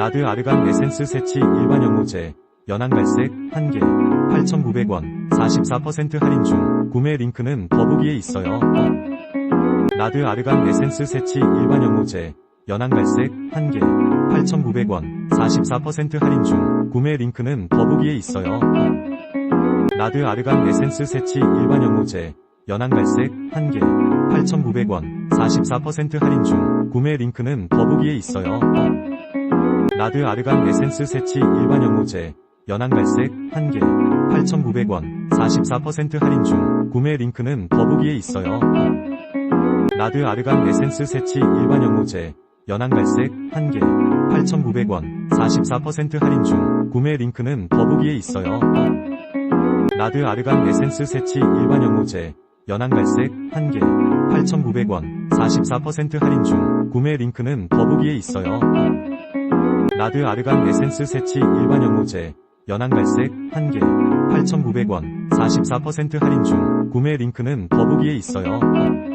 나드 아르간 에센스 세치 일반 연모제 연한 갈색 1개 8,900원 44% 할인 중 구매 링크는 더보기에 있어요. 나드 아르간 에센스 세치 일반 연모제 연한 갈색 1개 8,900원 44% 할인 중 구매 링크는 더보기에 있어요. 나드 아르간 에센스 세치 일반 연모제 연한 갈색 1개 8,900원 44% 할인 중 구매 링크는 더보기에 있어요. 나드 아르간 에센스 세치 일반 연모제 연한 갈색 1개 8,900원 44% 할인 중 구매 링크는 더보기에 있어요. 나드 아르간 에센스 세치 일반 연모제 연한 갈색 1개 8,900원 44% 할인 중 구매 링크는 더보기에 있어요. 나드 아르간 에센스 세치 일반 연모제 연한 갈색 1개 8,900원 44% 할인 중 구매 링크는 더보기에 있어요. 나드 아르간 에센스 세치 일반 연모제 연한 갈색 1개 8,900원 44% 할인 중 구매 링크는 더보기에 있어요.